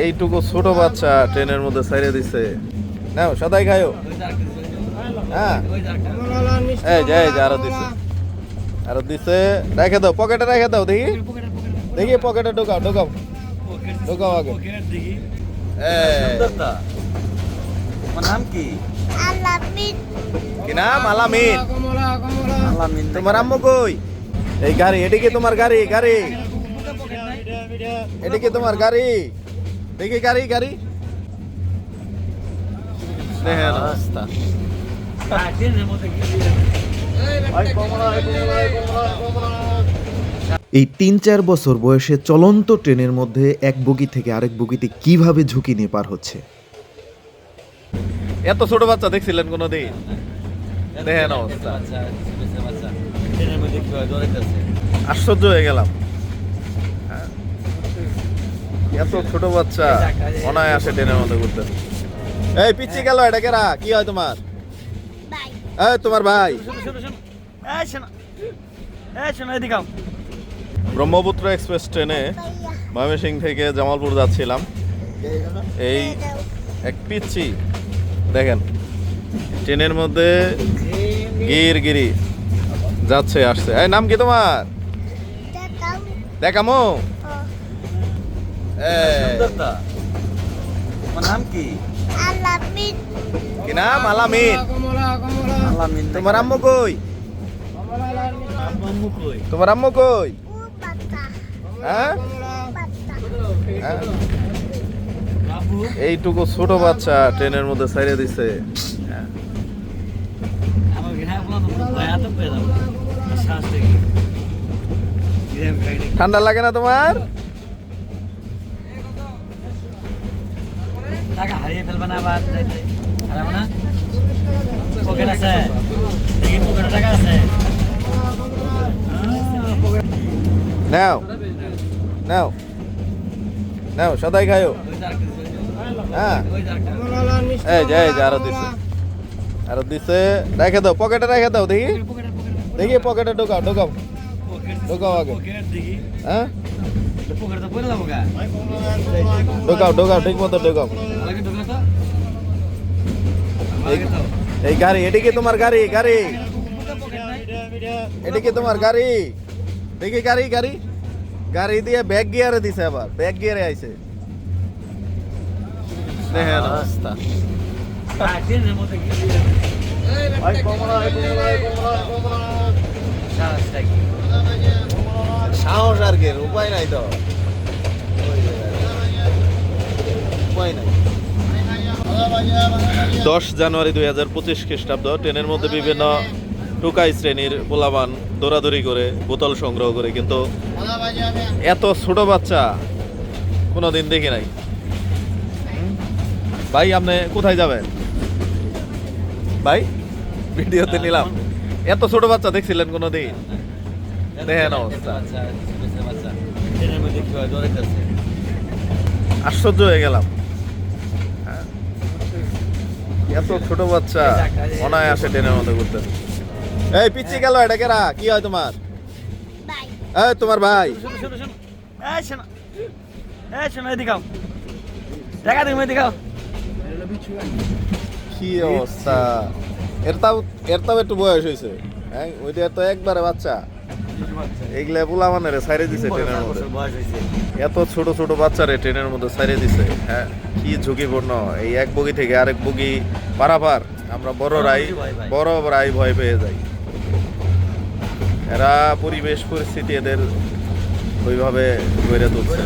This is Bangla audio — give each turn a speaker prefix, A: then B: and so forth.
A: এইটুকু ছোট বাচ্চা ট্রেনের মধ্যে ছাইড়ে দিছে। নাও সদাই খায়ো হ্যাঁ। এই যে এই যে আরও দিছে। আরও দিছে। রেখে দাও পকেটে রেখে দাও দেখি। দেখি পকেটে ঢোকাও ঢোকাও। ঢোকাও আগে।
B: তোমার নাম কি?
A: কি নাম? আলামিন।
B: আলামিন
A: তোমার আম্মু কই? এই গাড়ি এটি কি তোমার গাড়ি? গাড়ি। এটি কি তোমার গাড়ি? দেখি গাড়ি গাড়ি। দেখেন অবস্থা।
C: এই তিন চার বছর বয়সে চলন্ত ট্রেনের মধ্যে এক বগি থেকে আরেক বগিতে কীভাবে ঝুঁকি নিয়ে পার হচ্ছে?
A: এত ছোট বাচ্চা দেখছিলেন কোনোদিন? দেখেন অবস্থা। আশ্চর্য হয়ে গেলাম? এত ছোট বাচ্চা। অনায়াসে ট্রেনের মধ্যে ঘুরতে। এই পিচ্ছি গেল এটা কেরা কি হয় তোমার? এই তোমার ভাই। ব্রহ্মপুত্র এক্সপ্রেস ট্রেনে ময়মনসিং থেকে জামালপুর যাচ্ছিলাম। এই এক পিচ্ছি দেখেন ট্রেনের মধ্যে গির গিরি যাচ্ছে আসছে। এই নাম কি তোমার? দেখামো।
B: তোমার নাম কি?
D: আলামিন।
A: কি নাম? আলামিন।
B: আলামিন
A: তোমার আম্মু কই? তোমার আম্মু কই?
D: ও
A: হ্যাঁ? হ্যাঁ?
B: বাবু
A: এইটুকু ছোট বাচ্চা ট্রেনের মধ্যে ছাইড়ে দিছে। হ্যাঁ।
B: খাইলে
A: ঠান্ডা লাগে না তোমার?
B: টাকা হারিয়ে ফেলবে না না। পকেট আছে। পকেটে টাকা আছে।
A: নাও। নাও। নাও, সদাই খায়ো হ্যাঁ। এই যে এই যে, আরও দিছে। আরও দিছে। রেখে দাও পকেটে রেখে দাও, দেখি। দেখি পকেটে ঢোকাও ঢোকাও। ঢোকাও আগে। হ্যাঁ? ঢোকাও ঢোকাও ঠিক মতো ঢোকাও। এই- গাড়ি এদিকে তোমার গাড়ি? গাড়ি। এদিকে তোমার গাড়ি? দেখি গাড়ি গাড়ি। গাড়ি দিয়ে ব্যাগ গিয়ারে দিছে আবার। ব্যাগ গিয়ারে আইছে। দেখেন অবস্থা
B: ট্রেনের মধ্যে গিয়ে
A: সাহস আর কি উপায় নাই তো। উপায় নাই। দশ জানুয়ারি দুই হাজার পঁচিশ খ্রিস্টাব্দ ট্রেনের মধ্যে বিভিন্ন টুকাই শ্রেণির পোলাবান দৌড়াদৌড়ি করে বোতল সংগ্রহ করে কিন্তু এত ছোট বাচ্চা কোনো দিন দেখি নাই। ভাই আপনি কোথায় যাবেন? ভাই ভিডিওতে নিলাম। এত ছোট বাচ্চা দেখছিলেন কোনোদিন? দেখেন অবস্থা।
B: হয়
A: আশ্চর্য হয়ে গেলাম। হ্যাঁ? এত ছোট বাচ্চা অনায়াসে ট্রেনের মধ্যে ঘুরতে। এই পিচ্ছি গেল এটা কেরা? কি হয় তোমার? এই তোমার ভাই।
B: শোনো শোনো শোনো এই শোনো। এই শোনো এদিকে আও। টাকা তুমি এদিকে
A: কি অবস্থা? এর তাও এর তাও একটু বয়স হয়েছে। হ্যাঁ ওইটা তো একবারে বাচ্চা। এইগুলা পোলা মানে সাইরে দিছে ট্রেনের মধ্যে। এত ছোট ছোট বাচ্চারে ট্রেনের মধ্যে সাইরে দিছে। হ্যাঁ কি ঝুঁকিপূর্ণ। এই এক বগি থেকে আরেক বগি পারাপার আমরা বড়রাই
B: ভয় পাই।
A: বড়রাই ভয় পেয়ে যাই। এরা পরিবেশ পরিস্থিতি এদের ওইভাবে গড়ে তুলছে।